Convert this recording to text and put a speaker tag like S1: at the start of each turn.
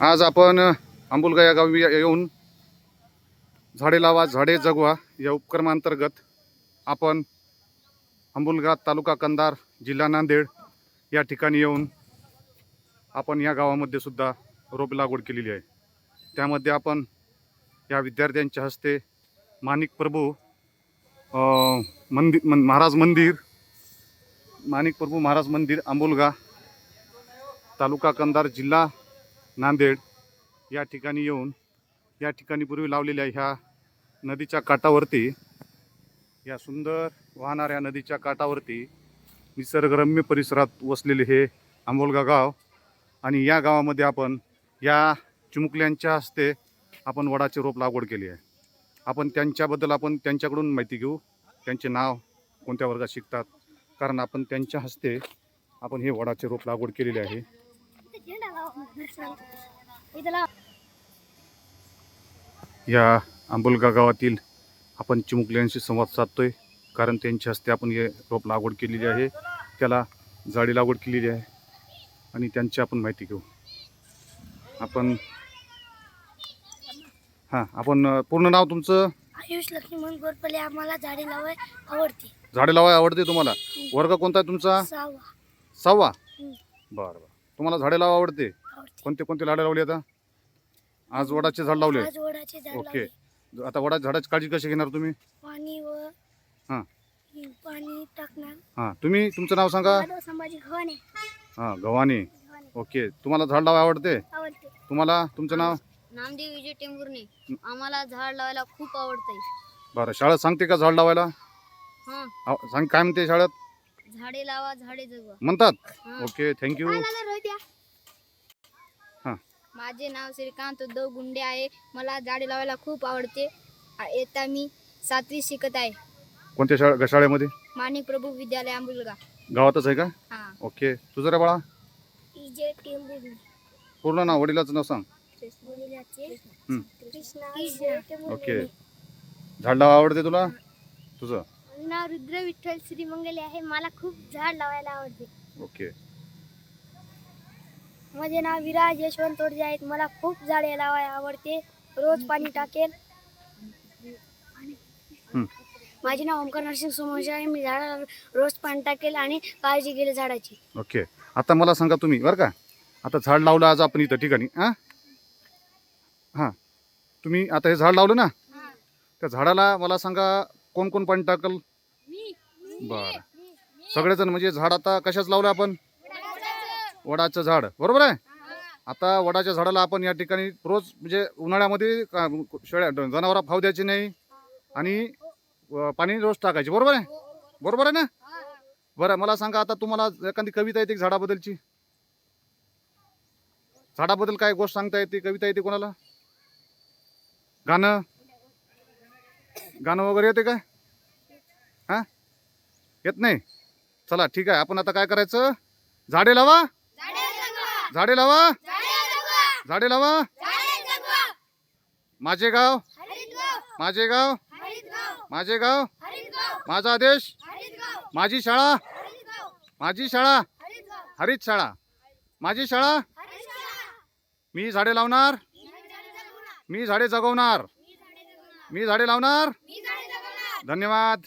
S1: आज आपण आंबुलगा या गावी येऊन झाडे लावा झाडे जगवा या उपक्रमांतर्गत आपण आंबुलगा तालुका कंदार जिल्हा नांदेड या ठिकाणी येऊन आपण या गावामध्ये सुद्धा रोप लागवड केलेली आहे. त्यामध्ये आपण या विद्यार्थ्यांच्या हस्ते माणिक प्रभू मंदिर मन महाराज मंदिर माणिक प्रभू महाराज मंदिर आंबुलगा तालुका कंदार जिल्हा नांदेड या ठिकाणी येऊन या ठिकाणी पूर्वी लावलेल्या ह्या नदीच्या काठावरती या सुंदर वाहणाऱ्या नदीच्या काठावरती निसर्गरम्य परिसरात वसलेले हे आंबोलगा गाव. आणि या गावामध्ये आपण या चिमुकल्यांच्या हस्ते आपण वडाचे रोप लागवड केली आहे. आपण त्यांच्याबद्दल आपण त्यांच्याकडून माहिती घेऊ त्यांचे नाव कोणत्या वर्गात शिकतात. कारण आपण त्यांच्या हस्ते आपण हे वडाचे रोप लागवड केलेले आहे. या आंबोलगा गावातील आपण चिमुकल्यांशी संवाद साधतोय कारण त्यांच्या हस्ते आपण हे रोप लागवड केलेली आहे. त्याला झाडी लागवड केलेली आहे आणि त्यांची आपण माहिती घेऊ. आपण हां आपण पूर्ण नाव तुमचं?
S2: आयुष लक्ष्मण गोरपले आम्हाला झाडे लावाय आवडते.
S1: झाडे लावाय आवडते तुम्हाला? वर्ग कोणता आहे तुमचा?
S2: सहावा.
S1: सहावा. बरं बरं. तुम्हाला झाडे लावा आवडते?
S2: आवडते
S1: कोणते कोणते झाडे लावली आता? आज वडाचे झाड लावले.
S2: आज वडाचे झाड
S1: ओके.
S2: लावले.
S1: आता वडाच्या झाडाची काळजी कशी घेणार तुम्ही?
S2: पाणी व
S1: हां.
S2: पाणी टाकणार.
S1: हां. तुम्ही तुमचं नाव सांगा.
S2: माधव संभाजी
S1: हां गव्हाणे ओके. तुम्हाला झाड लावाय आवडते?
S2: आवडते.
S1: तुम्हाला? तुमचं नाव?
S3: नामदेव विजय टेंभुर्णे. आम्हाला झाड लावायला खूप आवडतंय.
S1: बरं. शाळेत सांगते का झाड लावायला?
S3: हा.
S1: सांग काय म्हणते शाळेत?
S3: झाडे लावा झाडे जगवा.
S1: म्हणतात?
S3: हा.
S1: ओके. Thank you. हां
S3: माझे नाव श्रीकांत उद्धव गुंडे आहे. मला झाडे लावायला खूप आवडते. येता मी सातवी शिकत आहे.
S1: कोणत्या शाळे शाळेमध्ये?
S3: माणिक प्रभू विद्यालय आंबुलगा.
S1: गावातच आहे का?
S3: हा.
S1: ओके. तुझं रे बाळा?
S2: इजे टेंबुर्णी
S1: पूर्ण नाव वडिलाचं नाव सांग. हं. ओके. झाड लावा आवडते तुला? तुझं?
S2: माझं नाव रुद्र विठ्ठल श्री मंगले आहे. मला खूप झाड लावायला आवडते.
S1: ओके.
S2: माझे नाव विराज यशवंत तोडजे आहेत. मला खूप झाडे लावायला आवडते. रोज पाणी टाकेल.
S1: हं.
S2: माझे नाव ओमकार नरसिंह सोमवंशी आहे. मी झाडाला रोज पाणी टाकेल आणि काळजी घेईल झाडाची.
S1: ओके. आता मला सांगा तुम्ही बरं का? आता झाड लावलं आज आपण इथं ठिकाणी हां? हां. तुम्ही आता हे झाड लावलं ना? त्या झाडाला मला सांगा कोण कोण पाणी टाकल? बरं. सगळेजण म्हणजे झाड आता कशाच लावलं आपण? वडाचं झाड. बरोबर आहे? आता वडाच्या झाडाला आपण या ठिकाणी रोज म्हणजे उन्हाळ्यामध्ये का- शेळ्या जनावरा फाव द्यायची नाही आणि अं, पाणी रोज टाकायचे. बरोबर आहे? बरोबर आहे ना? बरं मला सांगा आता तुम्हाला एखादी कविता येते का झाडाबद्दलची? झाडाबद्दल काय गोष्ट सांगता येते? कविता येते कोणाला? गाणं? गाणं वगैरे येते काय? हा? येत नाही? चला ठीक आहे. आपण आता काय करायचं? झाडे लावा. झाडे लावा. झाडे लावा. माझे गाव. माझे गाव. माझे गाव. माझा देश. माझी शाळा. माझी शाळा. हरित शाळा. माझी शाळा. मी झाडे लावणार. मी झाडे जगवणार. मी झाडे लावणार. धन्यवाद.